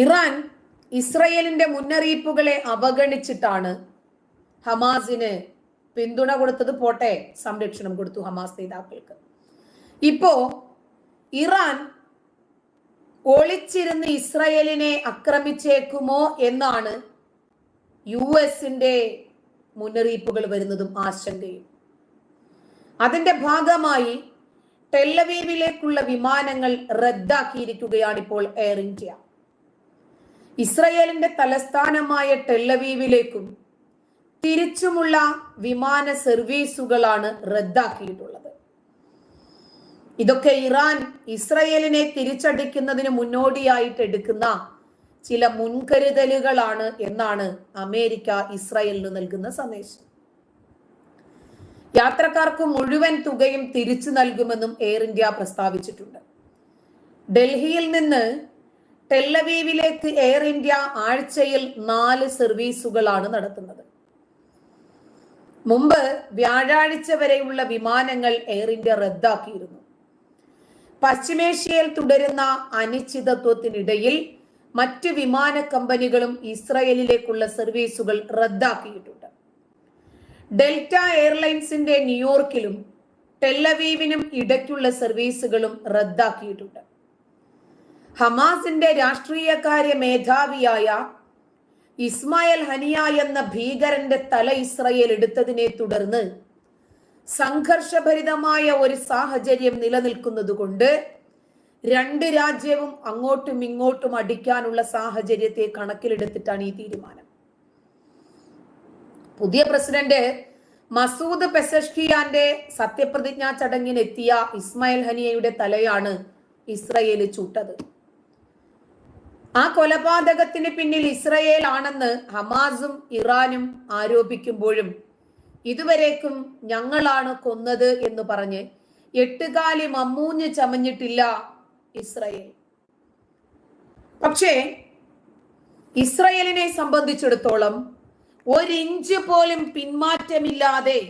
Iran ഇസ്രയേലിന്റെ മുന്നറിയിപ്പുകളെ അവഗണിച്ചിട്ടാണ് ഹമാസിന് പിന്തുണ കൊടുത്തത്. പോട്ടെ സംരക്ഷണം കൊടുത്തു ഹമാസ് നേതാക്കൾക്ക്. ഇപ്പോ ഇറാൻ ഒളിച്ചിരുന്ന് ഇസ്രയേലിനെ ആക്രമിച്ചേക്കുമോ എന്നാണ് യു എസിന്റെ മുന്നറിയിപ്പുകൾ വരുന്നതും ആശങ്കയും. അതിന്റെ ഭാഗമായി ടെല്ലവീവിലേക്കുള്ള വിമാനങ്ങൾ റദ്ദാക്കിയിരിക്കുകയാണ് ഇപ്പോൾ എയർ ഇന്ത്യ. ഇസ്രയേലിന്റെ തലസ്ഥാനമായ ടെല്ലവീവിലേക്കും തിരിച്ചുമുള്ള വിമാന സർവീസുകളാണ് റദ്ദാക്കിയിട്ടുള്ളത്. ഇതൊക്കെ ഇറാൻ ഇസ്രയേലിനെ തിരിച്ചടിക്കുന്നതിന് മുന്നോടിയായിട്ട് എടുക്കുന്ന ചില മുൻകരുതലുകളാണ് എന്നാണ് അമേരിക്ക ഇസ്രയേലിന് നൽകുന്ന സന്ദേശം. യാത്രക്കാർക്ക് മുഴുവൻ തുകയും തിരിച്ചു നൽകുമെന്നും എയർ ഇന്ത്യ പ്രസ്താവിച്ചിട്ടുണ്ട്. ഡൽഹിയിൽ നിന്ന് ടെല്ലവീവിലേക്ക് എയർ ഇന്ത്യ ആഴ്ചയിൽ നാല് സർവീസുകളാണ് നടത്തുന്നത്. മുമ്പ് വ്യാഴാഴ്ച വരെയുള്ള വിമാനങ്ങൾ എയർ ഇന്ത്യ റദ്ദാക്കിയിരുന്നു. പശ്ചിമേഷ്യയിൽ തുടരുന്ന അനിശ്ചിതത്വത്തിനിടയിൽ മറ്റ് വിമാന കമ്പനികളും ഇസ്രയേലിലേക്കുള്ള സർവീസുകൾ റദ്ദാക്കിയിട്ടുണ്ട്. ഡെൽറ്റ എയർലൈൻസിന്റെ ന്യൂയോർക്കിലും ടെല്ലവീവിനും ഇടയ്ക്കുള്ള സർവീസുകളും റദ്ദാക്കിയിട്ടുണ്ട്. ഹമാസിന്റെ രാഷ്ട്രീയകാര്യ മേധാവിയായ ഇസ്മായിൽ ഹനിയ എന്ന ഭീകരന്റെ തല ഇസ്രയേൽ എടുത്തതിനെ തുടർന്ന് സംഘർഷഭരിതമായ ഒരു സാഹചര്യം നിലനിൽക്കുന്നത് കൊണ്ട് രണ്ട് രാജ്യവും അങ്ങോട്ടും ഇങ്ങോട്ടും അടിക്കാനുള്ള സാഹചര്യത്തെ കണക്കിലെടുത്തിട്ടാണ് ഈ തീരുമാനം. പുതിയ പ്രസിഡന്റ് മസൂദ് പെസഷ്കിയാന്റെ സത്യപ്രതിജ്ഞാ ചടങ്ങിനെത്തിയ ഇസ്മായിൽ ഹനിയയുടെ തലയാണ് ഇസ്രയേൽ ചുട്ടത്. ആ കൊലപാതകത്തിന് പിന്നിൽ ഇസ്രയേൽ ആണെന്ന് ഹമാസും ഇറാനും ആരോപിക്കുമ്പോഴും ഇതുവരേക്കും ഞങ്ങളാണ് കൊന്നത് എന്ന് പറഞ്ഞ് എട്ടുകാലി മമ്മൂഞ്ഞ് ചമഞ്ഞിട്ടില്ല ഇസ്രയേൽ. പക്ഷേ ഇസ്രയേലിനെ സംബന്ധിച്ചിടത്തോളം ഒരിഞ്ച് പോലും പിന്മാറ്റമില്ലാതെ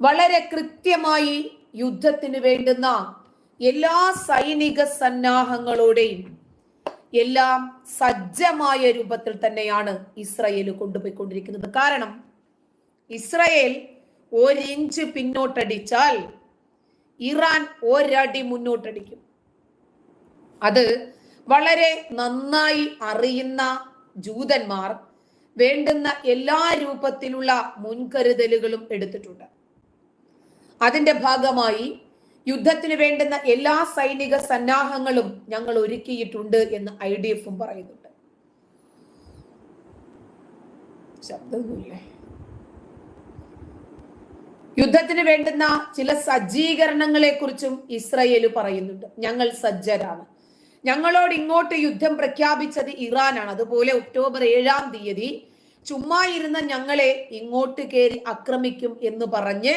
വളരെ കൃത്യമായി യുദ്ധത്തിന് വേണ്ടുന്ന എല്ലാ സൈനിക സന്നാഹങ്ങളോടെയും എല്ലാം സജ്ജമായ രൂപത്തിൽ തന്നെയാണ് ഇസ്രയേൽ കൊണ്ടുപോയിക്കൊണ്ടിരിക്കുന്നത്. കാരണം ഇസ്രയേൽ ഒരിഞ്ച് പിന്നോട്ടടിച്ചാൽ ഇറാൻ ഒരടി മുന്നോട്ടടിക്കും. അത് വളരെ നന്നായി അറിയുന്ന ജൂതന്മാർ വേണ്ടുന്ന എല്ലാ രൂപത്തിലുള്ള മുൻകരുതലുകളും എടുത്തിട്ടുണ്ട്. അതിന്റെ ഭാഗമായി യുദ്ധത്തിന് വേണ്ടുന്ന എല്ലാ സൈനിക സന്നാഹങ്ങളും ഞങ്ങൾ ഒരുക്കിയിട്ടുണ്ട് എന്ന് ഐ ഡി എഫും പറയുന്നുണ്ട്. യുദ്ധത്തിന് വേണ്ടുന്ന ചില സജ്ജീകരണങ്ങളെ കുറിച്ചും ഇസ്രയേൽ പറയുന്നുണ്ട്. ഞങ്ങൾ സജ്ജരാണ്. ഞങ്ങളോട് ഇങ്ങോട്ട് യുദ്ധം പ്രഖ്യാപിച്ചത് ഇറാനാണ്. അതുപോലെ ഒക്ടോബർ ഏഴാം തീയതി ചുമ്മാ ഇരുന്ന ഞങ്ങളെ ഇങ്ങോട്ട് കയറി ആക്രമിക്കും എന്ന് പറഞ്ഞ്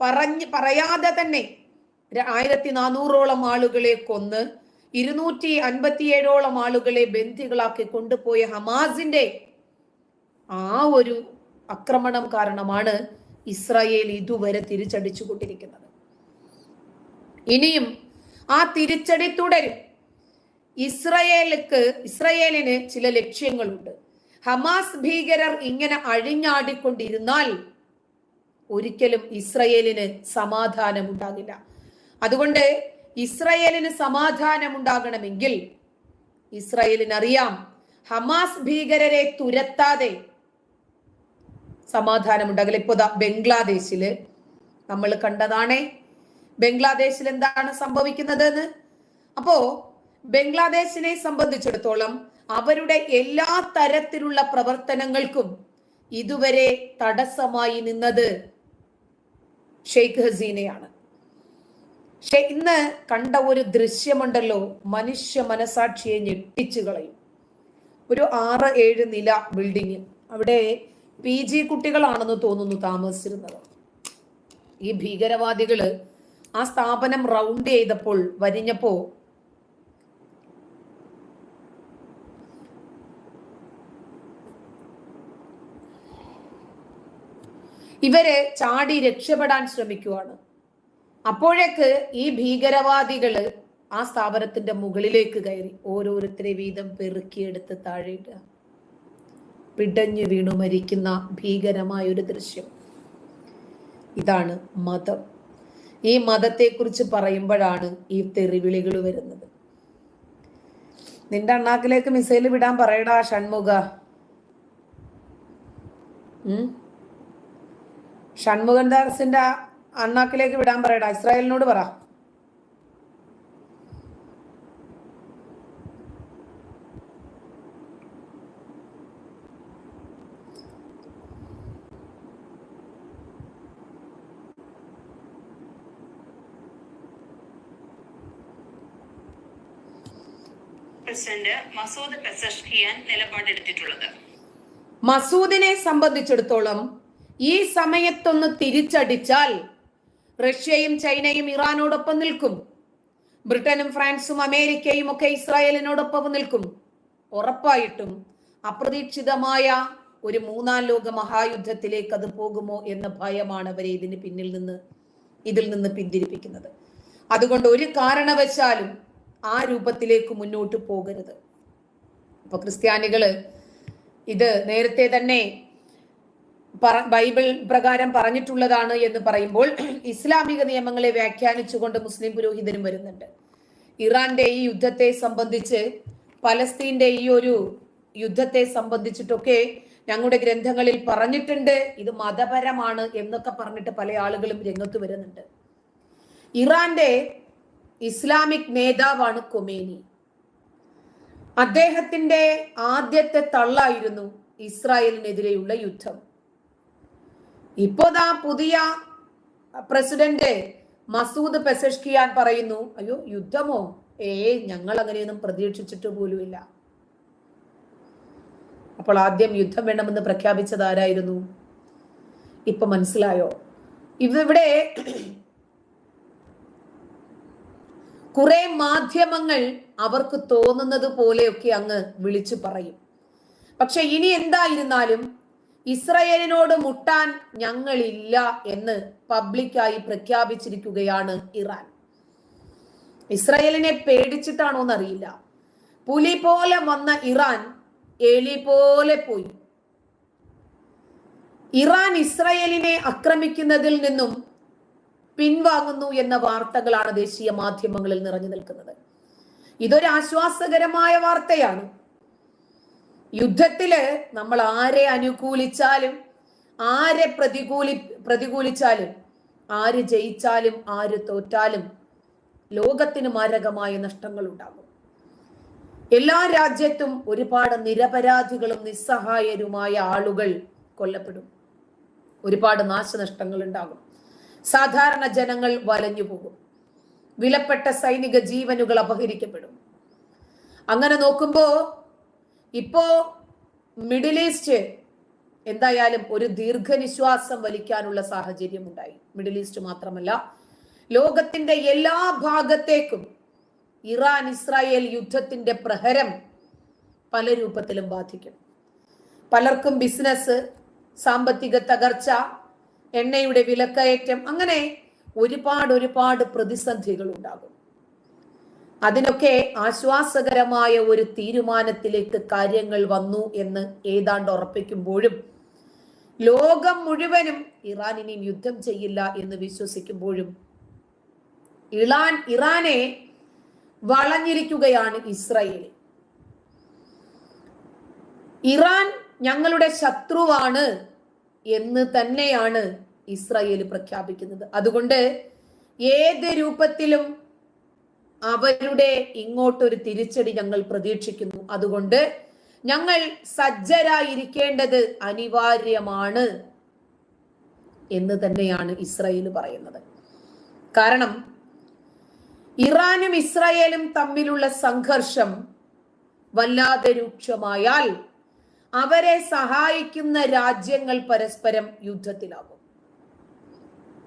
പറഞ്ഞ് പറയാതെ തന്നെ ആയിരത്തി നാനൂറോളം ആളുകളെ കൊന്ന് ഇരുന്നൂറ്റി അൻപത്തിയേഴോളം ആളുകളെ ബന്ധികളാക്കി കൊണ്ടുപോയ ഹമാസിന്റെ ആ ഒരു ആക്രമണം കാരണമാണ് ഇസ്രായേൽ ഇതുവരെ തിരിച്ചടിച്ചു കൊണ്ടിരിക്കുന്നത് ഇനിയും ആ തിരിച്ചടി തുടരും. ഇസ്രയേലിക്ക് ഇസ്രയേലിന് ചില ലക്ഷ്യങ്ങളുണ്ട്. ഹമാസ് ഭീകരർ ഇങ്ങനെ അഴിഞ്ഞാടിക്കൊണ്ടിരുന്നാൽ ഒരിക്കലും ഇസ്രയേലിന് സമാധാനം ഉണ്ടാകില്ല അതുകൊണ്ട് ഇസ്രയേലിന് സമാധാനം ഉണ്ടാകണമെങ്കിൽ ഇസ്രയേലിന് അറിയാം ഹമാസ് ഭീകരരെ തുരത്താതെ സമാധാനം ഉണ്ടാകില്ല ഇപ്പൊ ബംഗ്ലാദേശിൽ നമ്മൾ കണ്ടതാണേ. ബംഗ്ലാദേശിൽ എന്താണ് സംഭവിക്കുന്നത് എന്ന് അപ്പോ ബംഗ്ലാദേശിനെ സംബന്ധിച്ചിടത്തോളം അവരുടെ എല്ലാ തരത്തിലുള്ള പ്രവർത്തനങ്ങൾക്കും ഇതുവരെ തടസ്സമായി നിന്നത് ഷെയ്ഖ് ഹസീനയാണ്. പക്ഷെ ഇന്ന് കണ്ട ഒരു ദൃശ്യമുണ്ടല്ലോ. മനുഷ്യ മനസാക്ഷിയെ ഞെട്ടിച്ചു കളയും. ഒരു ആറ് ഏഴ് നില ബിൽഡിങ്. അവിടെ പി ജി കുട്ടികളാണെന്ന് തോന്നുന്നു താമസിച്ചിരുന്നത്. ഈ ഭീകരവാദികൾ ആ സ്ഥാപനം റൗണ്ട് ചെയ്തപ്പോൾ വരിഞ്ഞപ്പോ ഇവരെ ചാടി രക്ഷപ്പെടാൻ ശ്രമിക്കുവാണ്. അപ്പോഴേക്ക് ഈ ഭീകരവാദികൾ ആ സ്ഥാപനത്തിന്റെ മുകളിലേക്ക് കയറി ഓരോരുത്തരെ വീതം പെറുക്കിയെടുത്ത് താഴെയിടുക. പിടഞ്ഞു വീണു മരിക്കുന്ന ഭീകരമായ ഒരു ദൃശ്യം. ഇതാണ് മതം. ഈ മതത്തെക്കുറിച്ച് പറയുമ്പോഴാണ് ഈ തെറിവിളികൾ വരുന്നത്. നിന്റെ അണ്ണാക്കിലേക്ക് മിസൈൽ വിടാൻ പറയടാ ഷൺമുഖ. ഷൺമുഖൻദാസിന്റെ ഷൺമുഖൻ ദാസിന്റെ അണ്ണാക്കിലേക്ക് വിടാൻ പറയടാ. ഇസ്രായേലിനോട് പറ. പ്രസിഡന്റ് മസൂദ് പെസഷ്കിയാൻ നിലപാടെടുത്തിട്ടുള്ളത്. മസൂദിനെ സംബന്ധിച്ചിടത്തോളം ഈ സമയത്തൊന്ന് തിരിച്ചടിച്ചാൽ റഷ്യയും ചൈനയും ഇറാനോടൊപ്പം നിൽക്കും. ബ്രിട്ടനും ഫ്രാൻസും അമേരിക്കയും ഒക്കെ ഇസ്രായേലിനോടൊപ്പം നിൽക്കും. ഉറപ്പായിട്ടും അപ്രതീക്ഷിതമായ ഒരു മൂന്നാം ലോക മഹായുദ്ധത്തിലേക്ക് അത് പോകുമോ എന്ന ഭയമാണ് അവരെ ഇതിന് പിന്നിൽ നിന്ന് ഇതിൽ നിന്ന് പിന്തിരിപ്പിക്കുന്നത്. അതുകൊണ്ട് ഒരു കാരണവശാലും ആ രൂപത്തിലേക്ക് മുന്നോട്ട് പോകരുത്. അപ്പൊ ക്രിസ്ത്യാനികൾ ഇത് നേരത്തെ തന്നെ ബൈബിൾ പ്രകാരം പറഞ്ഞിട്ടുള്ളതാണ് എന്ന് പറയുമ്പോൾ ഇസ്ലാമിക നിയമങ്ങളെ വ്യാഖ്യാനിച്ചുകൊണ്ട് മുസ്ലിം പുരോഹിതരും വരുന്നുണ്ട്. ഇറാന്റെ ഈ യുദ്ധത്തെ സംബന്ധിച്ച് പലസ്തീന്റെ ഈ ഒരു യുദ്ധത്തെ സംബന്ധിച്ചിട്ടൊക്കെ ഞങ്ങളുടെ ഗ്രന്ഥങ്ങളിൽ പറഞ്ഞിട്ടുണ്ട്. ഇത് മതപരമാണ് എന്നൊക്കെ പറഞ്ഞിട്ട് പല ആളുകളും രംഗത്ത് വരുന്നുണ്ട്. ഇറാന്റെ ഇസ്ലാമിക് നേതാവാണ് കൊമേനി. അദ്ദേഹത്തിന്റെ ആദ്യത്തെ തള്ളായിരുന്നു ഇസ്രായേലിനെതിരെയുള്ള യുദ്ധം. ഇപ്പോതാ പുതിയ പ്രസിഡന്റ് മസൂദ് പെസഷ്കിയാൻ പറയുന്നു അയ്യോ യുദ്ധമോ? ഏ ഞങ്ങൾ അങ്ങനെയൊന്നും പ്രതീക്ഷിച്ചിട്ട് പോലുമില്ല. അപ്പോൾ ആദ്യം യുദ്ധം വേണമെന്ന് പ്രഖ്യാപിച്ചത് ആരായിരുന്നു? ഇപ്പൊ മനസ്സിലായോ? ഇവിടെ കുറെ മാധ്യമങ്ങൾ അവർക്ക് തോന്നുന്നത് പോലെയൊക്കെ അങ്ങ് വിളിച്ചു പറയും. പക്ഷെ ഇനി എന്തായിരുന്നാലും ഇസ്രയേലിനോട് മുട്ടാൻ ഞങ്ങളില്ല എന്ന് പബ്ലിക്കായി പ്രഖ്യാപിച്ചിരിക്കുകയാണ് ഇറാൻ. ഇസ്രയേലിനെ പേടിച്ചിട്ടാണോ എന്നറിയില്ല. പുലി പോലെ വന്ന ഇറാൻ എലി പോലെ പോയി. ഇറാൻ ഇസ്രയേലിനെ ആക്രമിക്കുന്നതിൽ നിന്നും പിൻവാങ്ങുന്നു എന്ന വാർത്തകളാണ് ദേശീയ മാധ്യമങ്ങളിൽ നിറഞ്ഞു നിൽക്കുന്നത്. ഇതൊരു ആശ്വാസകരമായ വാർത്തയാണ്. യുദ്ധത്തിൽ നമ്മൾ ആരെ അനുകൂലിച്ചാലും ആരെ പ്രതികൂലി പ്രതികൂലിച്ചാലും ആര് ജയിച്ചാലും ആര് തോറ്റാലും ലോകത്തിന് മാരകമായ നഷ്ടങ്ങൾ ഉണ്ടാകും. എല്ലാ രാജ്യത്തും ഒരുപാട് നിരപരാധികളും നിസ്സഹായരുമായ ആളുകൾ കൊല്ലപ്പെടും. ഒരുപാട് നാശനഷ്ടങ്ങൾ ഉണ്ടാകും. സാധാരണ ജനങ്ങൾ വലഞ്ഞു പോകും. വിലപ്പെട്ട സൈനിക ജീവനുകൾ അപഹരിക്കപ്പെടും. അങ്ങനെ നോക്കുമ്പോ ഇപ്പോ മിഡിൽ ഈസ്റ്റ് എന്തായാലും ഒരു ദീർഘനിശ്വാസം വലിക്കാനുള്ള സാഹചര്യം ഉണ്ടായി. മിഡിൽ ഈസ്റ്റ് മാത്രമല്ല ലോകത്തിന്റെ എല്ലാ ഭാഗത്തേക്കും ഇറാൻ ഇസ്രായേൽ യുദ്ധത്തിന്റെ പ്രഹരം പല രൂപത്തിലും ബാധിക്കും. പലർക്കും ബിസിനസ് സാമ്പത്തിക തകർച്ച എണ്ണയുടെ വിലക്കയറ്റം അങ്ങനെ ഒരുപാട് ഒരുപാട് പ്രതിസന്ധികൾ ഉണ്ടാകും അതിനൊക്കെ ആശ്വാസകരമായ ഒരു തീരുമാനത്തിലേക്ക് കാര്യങ്ങൾ വന്നു എന്ന് ഏതാണ്ട് ഉറപ്പിക്കുമ്പോഴും ലോകം മുഴുവനും ഇറാൻ ഇനിയും യുദ്ധം ചെയ്യില്ല എന്ന് വിശ്വസിക്കുമ്പോഴും ഇറാൻ ഇറാനെ വളഞ്ഞിരിക്കുകയാണ് ഇസ്രയേൽ. ഇറാൻ ഞങ്ങളുടെ ശത്രുവാണ് എന്ന് തന്നെയാണ് ഇസ്രയേൽ പ്രഖ്യാപിക്കുന്നത്. അതുകൊണ്ട് ഏത് രൂപത്തിലും അവരുടെ ഇങ്ങോട്ടൊരു തിരിച്ചടി ഞങ്ങൾ പ്രതീക്ഷിക്കുന്നു. അതുകൊണ്ട് ഞങ്ങൾ സജ്ജരായിരിക്കേണ്ടത് അനിവാര്യമാണ് എന്ന് തന്നെയാണ് ഇസ്രയേൽ പറയുന്നത്. കാരണം ഇറാനും ഇസ്രയേലും തമ്മിലുള്ള സംഘർഷം വല്ലാതെ രൂക്ഷമായാൽ അവരെ സഹായിക്കുന്ന രാജ്യങ്ങൾ പരസ്പരം യുദ്ധത്തിലാകും.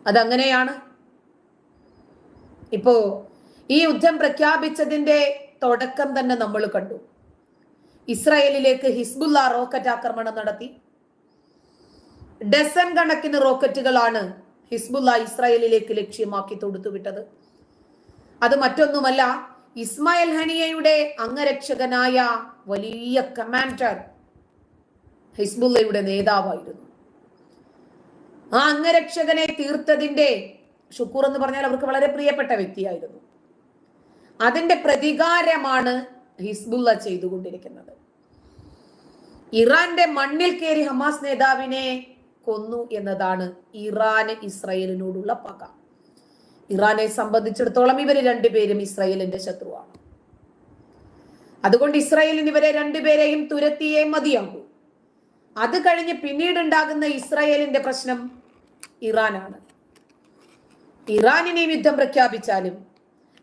അതങ്ങനെയാണ്? ഇപ്പോ ഈ യുദ്ധം പ്രഖ്യാപിച്ചതിന്റെ തുടക്കം തന്നെ നമ്മൾ കണ്ടു. ഇസ്രായേലിലേക്ക് ഹിസ്ബുല്ല റോക്കറ്റ് ആക്രമണം നടത്തി. ഡസൻ കണക്കിന് റോക്കറ്റുകളാണ് ഹിസ്ബുല്ല ഇസ്രായേലിലേക്ക് ലക്ഷ്യമാക്കി തൊടുത്തുവിട്ടത്. അത് മറ്റൊന്നുമല്ല ഇസ്മായിൽ ഹനിയയുടെ അംഗരക്ഷകനായ വലിയ കമാൻഡർ ഹിസ്ബുല്ലയുടെ നേതാവായിരുന്നു. ആ അംഗരക്ഷകനെ തീർത്തതിന്റെ ഷുക്കൂർ എന്ന് പറഞ്ഞാൽ അവർക്ക് വളരെ പ്രിയപ്പെട്ട വ്യക്തിയായിരുന്നു. അതിന്റെ പ്രതികാരമാണ് ഹിസ്ബുള്ള ചെയ്തുകൊണ്ടിരിക്കുന്നത്. ഇറാന്റെ മണ്ണിൽ കയറി ഹമാസ് നേതാവിനെ കൊന്നു എന്നതാണ് ഇറാന് ഇസ്രയേലിനോടുള്ള പക. ഇറാനെ സംബന്ധിച്ചിടത്തോളം ഇവർ രണ്ടുപേരും ഇസ്രയേലിന്റെ ശത്രുവാണ്. അതുകൊണ്ട് ഇസ്രയേലിന് ഇവരെ രണ്ടുപേരെയും തുരത്തിയേ മതിയാകൂ. അത് കഴിഞ്ഞ് പിന്നീട് ഉണ്ടാകുന്ന ഇസ്രയേലിന്റെ പ്രശ്നം ഇറാനാണ്. ഇറാനിനെയും യുദ്ധം പ്രഖ്യാപിച്ചാലും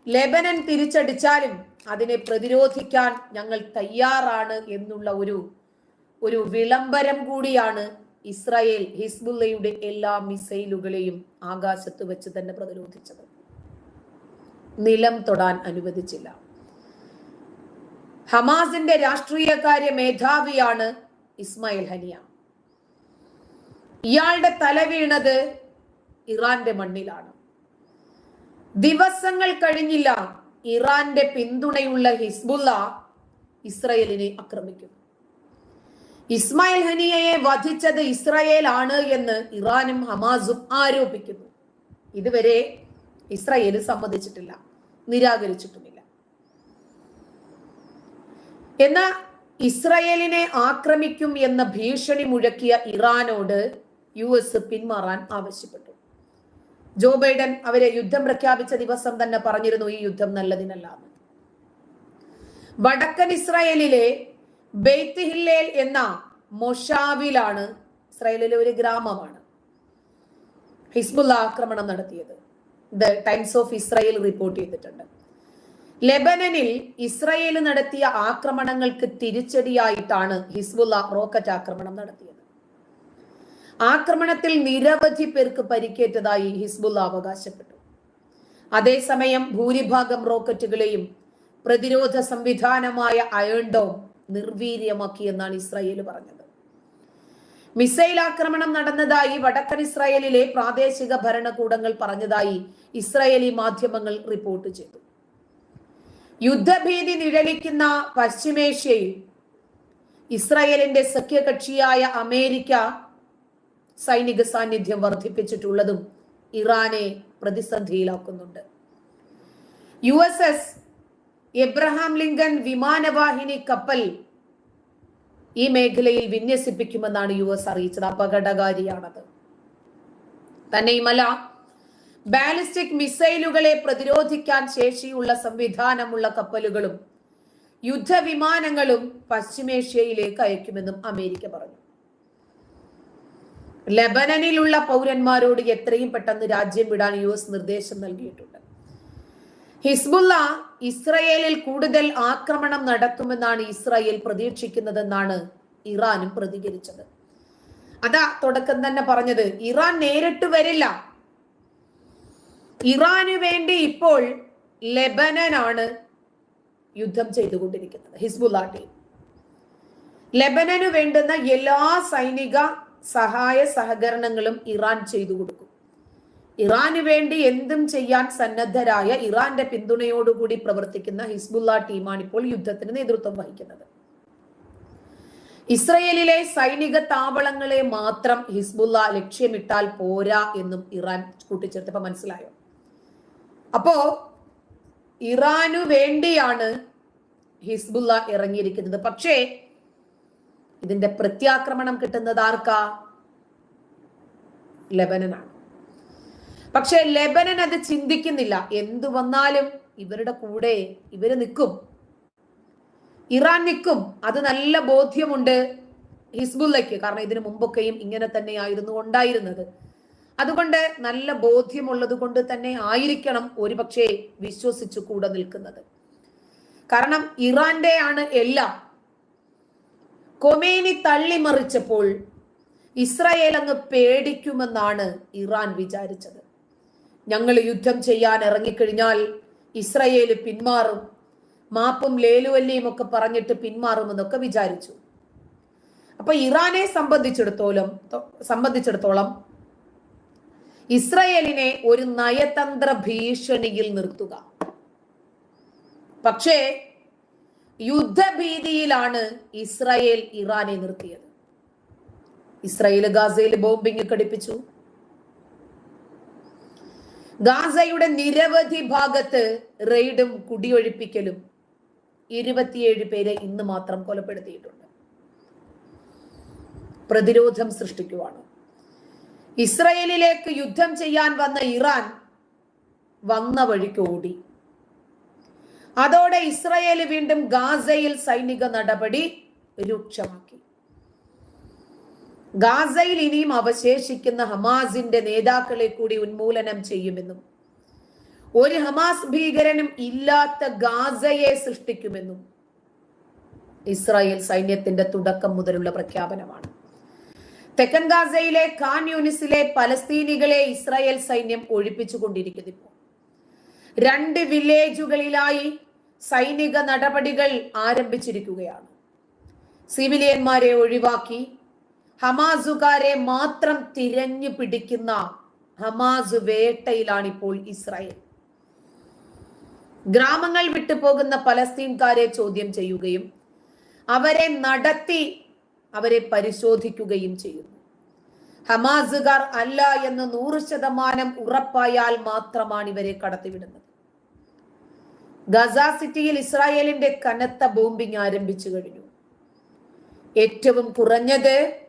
ലെബനൻ തിരിച്ചടിച്ചാലും അതിനെ പ്രതിരോധിക്കാൻ ഞങ്ങൾ തയ്യാറാണ് എന്നുള്ള ഒരു ഒരു വിളംബരം കൂടിയാണ് ഇസ്രായേൽ ഹിസ്ബുള്ളയുടെ എല്ലാ മിസൈലുകളെയും ആകാശത്ത് വെച്ച് തന്നെ പ്രതിരോധിച്ചത്. നിലം തൊടാൻ അനുവദിച്ചില്ല. ഹമാസിന്റെ രാഷ്ട്രീയകാര്യ മേധാവിയാണ് ഇസ്മായിൽ ഹനിയ. ഇയാളുടെ തല വീണത് ഇറാന്റെ മണ്ണിലാണ്. ദിവസങ്ങൾ കഴിഞ്ഞില്ല. ഇറാന്റെ പിന്തുണയുള്ള ഹിസ്ബുല്ല ഇസ്രയേലിനെ ആക്രമിക്കും ഇസ്മായിൽ ഹനിയയെ വധിച്ചത് ഇസ്രയേൽ ആണ് എന്ന് ഇറാനും ഹമാസും ആരോപിക്കുന്നു. ഇതുവരെ ഇസ്രായേൽ സമ്മതിച്ചിട്ടില്ല നിരാകരിച്ചിട്ടുമില്ല. എന്നാ ഇസ്രയേലിനെ ആക്രമിക്കും എന്ന ഭീഷണി മുഴക്കിയ ഇറാനോട് യു എസ് പിന്മാറാൻ ആവശ്യപ്പെട്ടു. ജോ ബൈഡൻ അവരെ യുദ്ധം പ്രഖ്യാപിച്ച ദിവസം തന്നെ പറഞ്ഞിരുന്നു ഈ യുദ്ധം നല്ലതിനല്ല. വടക്കൻ ഇസ്രായേലിലെ ബെയ്ത്ത് ഹില്ലേൽ എന്ന മൊഷാവിലാണ് ഇസ്രായേലിലെ ഒരു ഗ്രാമമാണ് ഹിസ്ബുള്ള ആക്രമണം നടത്തിയത്. The Times of Israel report ചെയ്തിട്ടുണ്ട്. ലെബനനിൽ ഇസ്രായേൽ നടത്തിയ ആക്രമണങ്ങൾക്ക് തിരിച്ചടിയായിട്ടാണ് ഹിസ്ബുള്ള റോക്കറ്റ് ആക്രമണം നടത്തിയത്. ആക്രമണത്തിൽ നിരവധി പേർക്ക് പരിക്കേറ്റതായി ഹിസ്ബുള്ള അവകാശപ്പെട്ടു. അതേസമയം ഭൂരിഭാഗം റോക്കറ്റുകളെയും പ്രതിരോധ സംവിധാനമായ അയൺ ഡോം നിർവീര്യമാക്കിയെന്നാണ് ഇസ്രായേൽ പറഞ്ഞത്. മിസൈൽ ആക്രമണം നടന്നതായി വടക്കൻ ഇസ്രായേലിലെ പ്രാദേശിക ഭരണകൂടങ്ങൾ പറഞ്ഞതായി ഇസ്രായേലി മാധ്യമങ്ങൾ റിപ്പോർട്ട് ചെയ്തു. യുദ്ധഭീതി നിഴലിക്കുന്ന പശ്ചിമേഷ്യയിൽ ഇസ്രായേലിന്റെ സഖ്യകക്ഷിയായ അമേരിക്ക സൈനിക സാന്നിധ്യം വർദ്ധിപ്പിച്ചിട്ടുള്ളതും ഇറാനെ പ്രതിസന്ധിയിലാക്കുന്നുണ്ട്. U S S Abraham Lincoln വിമാനവാഹിനി കപ്പൽ ഈ മേഖലയിൽ വിന്യസിപ്പിക്കുമെന്നാണ് യു എസ് അറിയിച്ചത്. അപകടകാരിയാണത്. തന്നെയുമല്ല ബാലിസ്റ്റിക് മിസൈലുകളെ പ്രതിരോധിക്കാൻ ശേഷിയുള്ള സംവിധാനമുള്ള കപ്പലുകളും യുദ്ധവിമാനങ്ങളും പശ്ചിമേഷ്യയിലേക്ക് അയക്കുമെന്നും അമേരിക്ക പറഞ്ഞു. ലബനനിലുള്ള പൗരന്മാരോട് എത്രയും പെട്ടെന്ന് രാജ്യം വിടാൻ യു എസ് നിർദ്ദേശം നൽകിയിട്ടുണ്ട്. ഹിസ്ബുല്ല ഇസ്രയേലിൽ കൂടുതൽ ആക്രമണം നടത്തുമെന്നാണ് ഇസ്രായേൽ പ്രതീക്ഷിക്കുന്നതെന്നാണ് ഇറാനും പ്രതികരിച്ചത്. അതാ തുടക്കം തന്നെ പറഞ്ഞത് ഇറാൻ നേരിട്ട് വരില്ല. ഇറാനു വേണ്ടി ഇപ്പോൾ ലെബനനാണ് യുദ്ധം ചെയ്തുകൊണ്ടിരിക്കുന്നത് ഹിസ്ബുള്ള ടീം. ലെബനന് വേണ്ടുന്ന എല്ലാ സൈനിക സഹായ സഹകരണങ്ങളും ഇറാൻ ചെയ്തു കൊടുക്കും. ഇറാന് വേണ്ടി എന്തും ചെയ്യാൻ സന്നദ്ധരായ ഇറാന്റെ പിന്തുണയോടുകൂടി പ്രവർത്തിക്കുന്ന ഹിസ്ബുല്ല ടീമാണ് ഇപ്പോൾ യുദ്ധത്തിന് നേതൃത്വം വഹിക്കുന്നത്. ഇസ്രയേലിലെ സൈനിക താവളങ്ങളെ മാത്രം ഹിസ്ബുല്ല ലക്ഷ്യമിട്ടാൽ പോരാ എന്നും ഇറാൻ കൂട്ടിച്ചേർത്തപ്പോ മനസ്സിലായോ? അപ്പോ ഇറാനു വേണ്ടിയാണ് ഹിസ്ബുല്ല ഇറങ്ങിയിരിക്കുന്നത്. പക്ഷേ ഇതിന്റെ പ്രത്യാക്രമണം കിട്ടുന്നത് ആർക്കാ? ലെബനനാണ്. പക്ഷെ ലെബനൻ അത് ചിന്തിക്കുന്നില്ല. എന്തു വന്നാലും ഇവരുടെ കൂടെ ഇവർ നിൽക്കും ഇറാൻ നിൽക്കും അത് നല്ല ബോധ്യമുണ്ട് ഹിസ്ബുല്ലയ്ക്ക് കാരണം ഇതിനു മുമ്പൊക്കെയും ഇങ്ങനെ തന്നെയായിരുന്നു ഉണ്ടായിരുന്നത്. അതുകൊണ്ട് നല്ല ബോധ്യമുള്ളത് കൊണ്ട് തന്നെ ആയിരിക്കണം ഒരുപക്ഷെ വിശ്വസിച്ചു കൂടെ നിൽക്കുന്നത്. കാരണം ഇറാന്റെ ആണ് എല്ലാം. കൊമേനി തള്ളിമറിച്ചപ്പോൾ ഇസ്രായേൽ അങ്ങ് പേടിക്കുമെന്നാണ് ഇറാൻ വിചാരിച്ചത്. ഞങ്ങൾ യുദ്ധം ചെയ്യാൻ ഇറങ്ങിക്കഴിഞ്ഞാൽ ഇസ്രായേൽ പിന്മാറും. മാപ്പും ലേലുവല്ലിയും ഒക്കെ പറഞ്ഞിട്ട് പിന്മാറുമെന്നൊക്കെ വിചാരിച്ചു. അപ്പൊ ഇറാനെ സംബന്ധിച്ചിടത്തോളം സംബന്ധിച്ചിടത്തോളം ഇസ്രയേലിനെ ഒരു നയതന്ത്ര ഭീഷണിയിൽ നിർത്തുക. പക്ഷേ യുദ്ധഭീതിയിലാണ് ഇസ്രായേൽ ഇറാനെ നിർത്തിയത്. ഇസ്രായേൽ ഗാസയിൽ ബോംബിംഗ് ഘടിപ്പിച്ചു. ഗാസയുടെ നിരവധി ഭാഗത്ത് റെയ്ഡും കുടിയൊഴിപ്പിക്കലും ഇരുപത്തിയേഴ് പേരെ ഇന്ന് മാത്രം കൊലപ്പെടുത്തിയിട്ടുണ്ട്. പ്രതിരോധം സൃഷ്ടിക്കുവാണ്. ഇസ്രയേലിലേക്ക് യുദ്ധം ചെയ്യാൻ വന്ന ഇറാൻ വന്ന വഴിക്ക് ഓടി. അതോടെ ഇസ്രയേൽ വീണ്ടും ഗാസയിൽ സൈനിക നടപടി രൂക്ഷമാക്കി. ഗാസയിൽ ഇനിയും അവശേഷിക്കുന്ന ഹമാസിന്റെ നേതാക്കളെ കൂടി ഉന്മൂലനം ചെയ്യുമെന്നും ഒരു ഹമാസ് ഭീകരനും ഇല്ലാത്ത ഗാസയെ സൃഷ്ടിക്കുമെന്നും ഇസ്രായേൽ സൈന്യത്തിന്റെ തുടക്കം മുതലുള്ള പ്രഖ്യാപനമാണ്. തെക്കൻ ഗാസയിലെ ഖാൻ യൂണിസിലെ പലസ്തീനികളെ ഇസ്രായേൽ സൈന്യം ഒഴിപ്പിച്ചുകൊണ്ടിരിക്കുന്നു. രണ്ട് വില്ലേജുകളിലായി സൈനിക നടപടികൾ ആരംഭിച്ചിരിക്കുകയാണ്. സിവിലിയന്മാരെ ഒഴിവാക്കി ഹമാസുകാരെ മാത്രം തിരഞ്ഞു പിടിക്കുന്ന ഹമാസ് വേട്ടയിലാണ് ഇപ്പോൾ ഇസ്രായേൽ. ഗ്രാമങ്ങൾ വിട്ടു പോകുന്ന പലസ്തീൻകാരെ ചോദ്യം ചെയ്യുകയും അവരെ നടത്തി അവരെ പരിശോധിക്കുകയും ചെയ്യുന്നു. ഹമാസുകാർ അല്ല എന്ന് നൂറ് ശതമാനം ഉറപ്പായാൽ മാത്രമാണ് ഇവരെ കടത്തിവിടുന്നത്. ഗസ സിറ്റിയിൽ ഇസ്രായേലിന്റെ കനത്ത ബോംബിംഗ് ആരംഭിച്ചു കഴിഞ്ഞു. ഏറ്റവും കുറഞ്ഞത്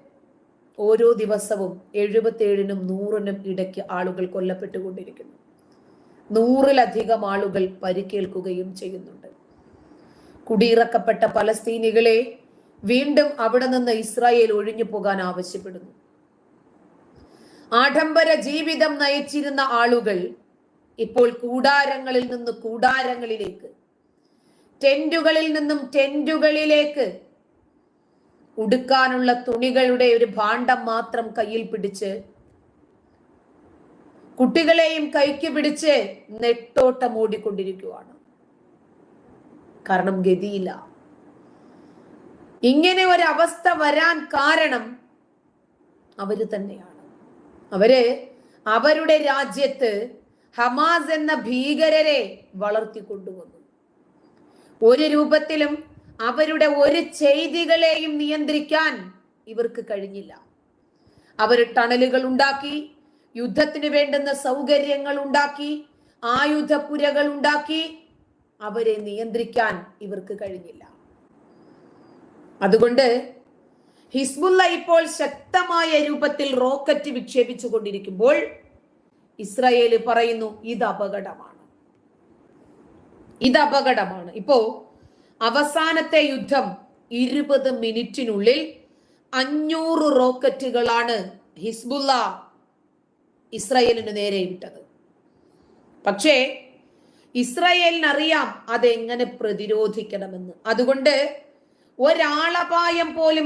ഓരോ ദിവസവും എഴുപത്തേഴിനും നൂറിനും ഇടയ്ക്ക് ആളുകൾ കൊല്ലപ്പെട്ടുകൊണ്ടിരിക്കുന്നു. നൂറിലധികം ആളുകൾ പരിക്കേൽക്കുകയും ചെയ്യുന്നുണ്ട്. കുടിയിറക്കപ്പെട്ട പലസ്തീനികളെ വീണ്ടും അവിടെ നിന്ന് ഇസ്രായേൽ ഒഴിഞ്ഞു പോകാൻ ആവശ്യപ്പെടുന്നു. ആഡംബര ജീവിതം നയിച്ചിരുന്ന ആളുകൾ ഇപ്പോൾ കൂടാരങ്ങളിൽ നിന്ന് കൂടാരങ്ങളിലേക്ക് ടെന്റുകളിൽ നിന്നും ടെന്റുകളിലേക്ക് ഉടുക്കാനുള്ള തുണികളുടെ ഒരു ഭാണ്ഡം മാത്രം കയ്യിൽ പിടിച്ച് കുട്ടികളെയും കൈക്ക് പിടിച്ച് നെട്ടോട്ടം ഓടിക്കൊണ്ടിരിക്കുവാണ്. കാരണം ഗതിയില്ല. ഇങ്ങനെ ഒരവസ്ഥ വരാൻ കാരണം അവർ തന്നെയാണ്. അവർ അവരുടെ രാജ്യത്ത് ഹമാസ് എന്ന ഭീകരരെ വളർത്തിക്കൊണ്ടുവന്നു. ഒരു രൂപത്തിലും അവരുടെ ഒരു ചെയ്തികളെയും നിയന്ത്രിക്കാൻ ഇവർക്ക് കഴിഞ്ഞില്ല. അവർ ടണലുകൾ ഉണ്ടാക്കി യുദ്ധത്തിന് വേണ്ടുന്ന സൗകര്യങ്ങൾ ഉണ്ടാക്കി ആയുധപ്പുരകൾ ഉണ്ടാക്കി അവരെ നിയന്ത്രിക്കാൻ ഇവർക്ക് കഴിഞ്ഞില്ല. അതുകൊണ്ട് ഹിസ്ബുള്ള ഇപ്പോൾ ശക്തമായ രൂപത്തിൽ റോക്കറ്റ് വിക്ഷേപിച്ചു കൊണ്ടിരിക്കുമ്പോൾ ഇസ്രായേൽ പറയുന്നു ഇത് അപകടമാണ്. ഇത് അപകടമാണ്. ഇപ്പോ അവസാനത്തെ യുദ്ധം ഇരുപത് മിനിറ്റിനുള്ളിൽ അഞ്ഞൂറ് റോക്കറ്റുകളാണ് ഹിസ്ബുല്ല ഇസ്രായേലിന് നേരെ വിട്ടത്. പക്ഷേ ഇസ്രായേലിന് അറിയാം അതെങ്ങനെ പ്രതിരോധിക്കണമെന്ന്. അതുകൊണ്ട് ഒരാളപായം പോലും